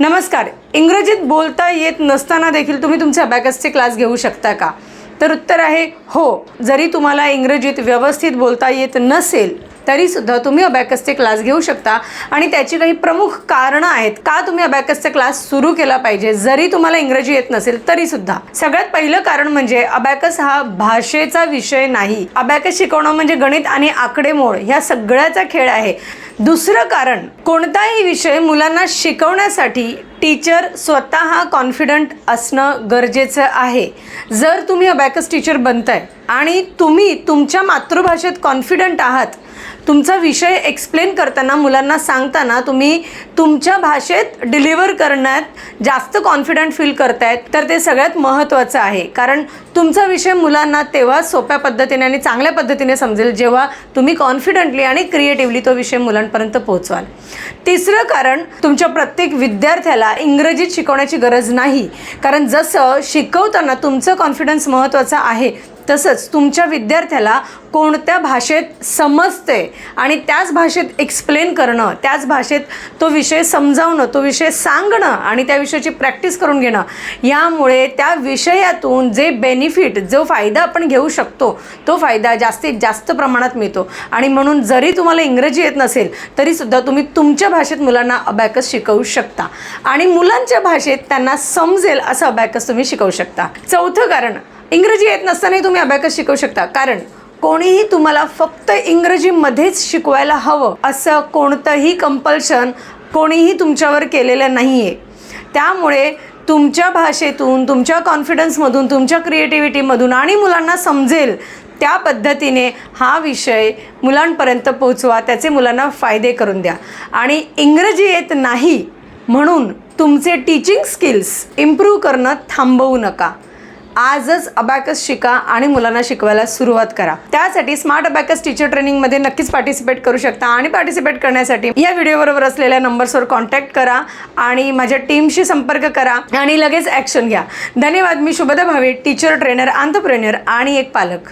नमस्कार. इंग्रजीत बोलता येत नसताना देखील तुम्ही तुमचे अबॅकसचे क्लास घेऊ शकता का? तर उत्तर आहे हो. जरी तुम्हाला इंग्रजीत व्यवस्थित बोलता येत नसेल तरीसुद्धा तुम्ही अबॅकसचे क्लास घेऊ शकता. आणि त्याची काही प्रमुख कारणं आहेत. का तुम्ही अबॅकसचा क्लास सुरू केला पाहिजे? जरी तुम्हाला इंग्रजी येत नसेल तरीसुद्धा. सगळ्यात पहिलं कारण म्हणजे अबॅकस हा भाषेचा विषय नाही. अबॅकस शिकवणं म्हणजे गणित आणि आकडेमोड ह्या सगळ्याचा खेळ आहे. दुसरं कारण कोणताही विषय मुलांना शिकवण्यासाठी टीचर स्वतः कॉन्फिडंट असणं गरजेचं आहे. जर तुम्ही अबॅकस टीचर बनताय आणि तुम्ही तुमच्या मातृभाषेत कॉन्फिडंट आहात तुमचा विषय एक्सप्लेन करताना मुलांना सांगताना तुम्ही तुमच्या भाषेत डिलिव्हर करण्यात जास्त कॉन्फिडंट फील करतायत. तर ते सगळ्यात महत्त्वाचं आहे. कारण तुमचा विषय मुलांना तेव्हा सोप्या पद्धतीने आणि चांगल्या पद्धतीने समजेल जेव्हा तुम्ही कॉन्फिडंटली आणि क्रिएटिव्हली तो विषय मुलांपर्यंत पोहोचवाल. तिसरं कारण तुमच्या प्रत्येक विद्यार्थ्याला इंग्रजीत शिकवण्याची गरज नाही. कारण जसं शिकवताना तुमचं कॉन्फिडन्स महत्त्वाचं आहे तसंच तुमच्या विद्यार्थ्याला कोणत्या भाषेत समजते आणि त्याच भाषेत एक्सप्लेन करणं त्याच भाषेत तो विषय समजावणं तो विषय सांगणं आणि त्या विषयाची प्रॅक्टिस करून घेणं यामुळे त्या विषयातून जे बेनिफिट जो फायदा आपण घेऊ शकतो तो फायदा जास्तीत जास्त प्रमाणात मिळतो. आणि म्हणून जरी तुम्हाला इंग्रजी येत नसेल तरीसुद्धा तुम्ही तुमच्या भाषेत मुलांना अबॅकस शिकवू शकता. आणि मुलांच्या भाषेत त्यांना समजेल असं अबॅकस तुम्ही शिकवू शकता. चौथं कारण इंग्रजी येत नसतानाही तुम्ही अबॅकस शिकवू शकता. कारण कोणीही तुम्हाला फक्त इंग्रजीमध्येच शिकवायला हवं असं कोणतंही कंपल्शन कोणीही तुमच्यावर केलेलं नाही आहे त्यामुळे तुमच्या भाषेतून तुमच्या कॉन्फिडन्समधून तुमच्या क्रिएटिव्हिटीमधून आणि मुलांना समजेल त्या पद्धतीने हा विषय मुलांपर्यंत पोहोचवा त्याचे मुलांना फायदे करून द्या. आणि इंग्रजी येत नाही म्हणून तुमचे टीचिंग स्किल्स इम्प्रूव्ह करणं थांबवू नका. आजच अबॅकस शिका आणि मुलांना शिकवायला सुरुवात करा. त्यासाठी स्मार्ट अबॅकस टीचर ट्रेनिंगमध्ये नक्कीच पार्टिसिपेट करू शकता आणि पार्टिसिपेट करण्यासाठी या व्हिडिओबरोबर असलेल्या नंबर्सवर कॉन्टॅक्ट करा आणि माझ्या टीमशी संपर्क करा आणि लगेच ॲक्शन घ्या. धन्यवाद मी Shubhada Bhave teacher trainer entrepreneur आणि एक पालक.